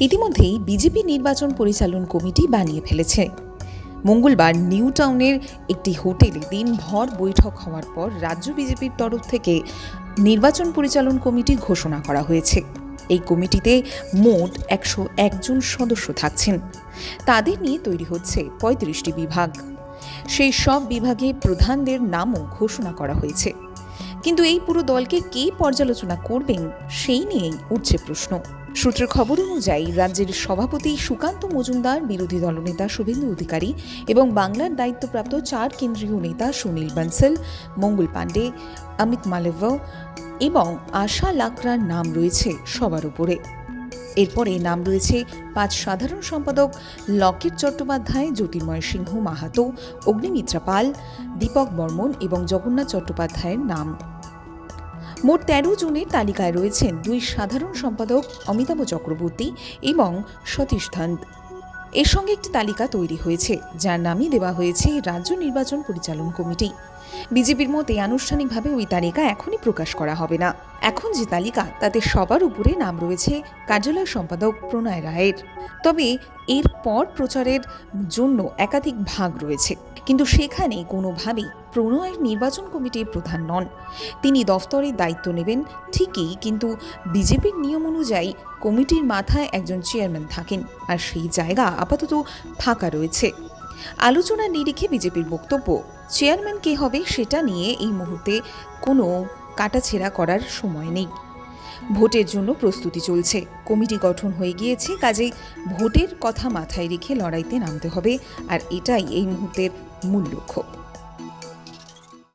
ইতিমধ্যেই বিজেপি নির্বাচন পরিচালন কমিটি বানিয়ে ফেলেছে। মঙ্গলবার নিউ টাউনের একটি হোটেলে দিনভর বৈঠক হওয়ার পর রাজ্য বিজেপির তরফ থেকে নির্বাচন পরিচালন কমিটি ঘোষণা করা হয়েছে। এই কমিটিতে মোট একশো একজন সদস্য থাকছেন। তাদের নিয়ে তৈরি হচ্ছে পঁয়ত্রিশটি বিভাগ। সেই সব বিভাগে প্রধানদের নামও ঘোষণা করা হয়েছে। কিন্তু এই পুরো দলকে কে পর্যালোচনা করবেন, সেই নিয়েই উঠছে প্রশ্ন। সূত্রের খবর অনুযায়ী, রাজ্যের সভাপতি সুকান্ত মজুমদার, বিরোধী দলনেতা শুভেন্দু অধিকারী এবং বাংলার দায়িত্বপ্রাপ্ত চার কেন্দ্রীয় নেতা সুনীল বানসল, মঙ্গল পাণ্ডে, অমিত মালব্য এবং আশা লাকরার নাম রয়েছে সবার উপরে। এরপরে নাম রয়েছে পাঁচ সাধারণ সম্পাদক লকেট চট্টোপাধ্যায়, জ্যোতির্ময় সিংহ মাহাতো, অগ্নিমিত্রা পাল, দীপক বর্মন এবং জগন্নাথ চট্টোপাধ্যায়ের নাম। মোট তেরো জনের তালিকায় রয়েছেন দুই সাধারণ সম্পাদক অমিতাভ চক্রবর্তী এবং সতীশ ধন্দ। এর সঙ্গে একটি তালিকা তৈরি হয়েছে, যার নামই দেওয়া হয়েছে রাজ্য নির্বাচন পরিচালন কমিটি। বিজেপির মতে আনুষ্ঠানিকভাবে ওই তালিকা এখনই প্রকাশ করা হবে না। এখন যে তালিকা, তাতে সবার উপরে নাম রয়েছে কার্যালয় সম্পাদক প্রণয় রায়ের। তবে এরপর প্রচারের জন্য একাধিক ভাগ রয়েছে। কিন্তু সেখানে কোনোভাবেই প্রণয়ের নির্বাচন কমিটির প্রধান নন। তিনি দফতরের দায়িত্ব নেবেন ঠিকই, কিন্তু বিজেপির নিয়ম অনুযায়ী কমিটির মাথায় একজন চেয়ারম্যান থাকেন আর সেই জায়গা আপাতত ফাঁকা রয়েছে। আলোচনার নিরিখে বিজেপির বক্তব্য, চেয়ারম্যান কে হবে সেটা নিয়ে এই মুহূর্তে কোনো কাটাছেড়া করার সময় নেই। ভোটের জন্য প্রস্তুতি চলছে। কমিটি গঠন হয়ে গিয়েছে, কাজেই ভোটের কথা মাথায় রেখে লড়াইতে নামতে হবে, আর এটাই এই মুহূর্তের মূল লক্ষ্য।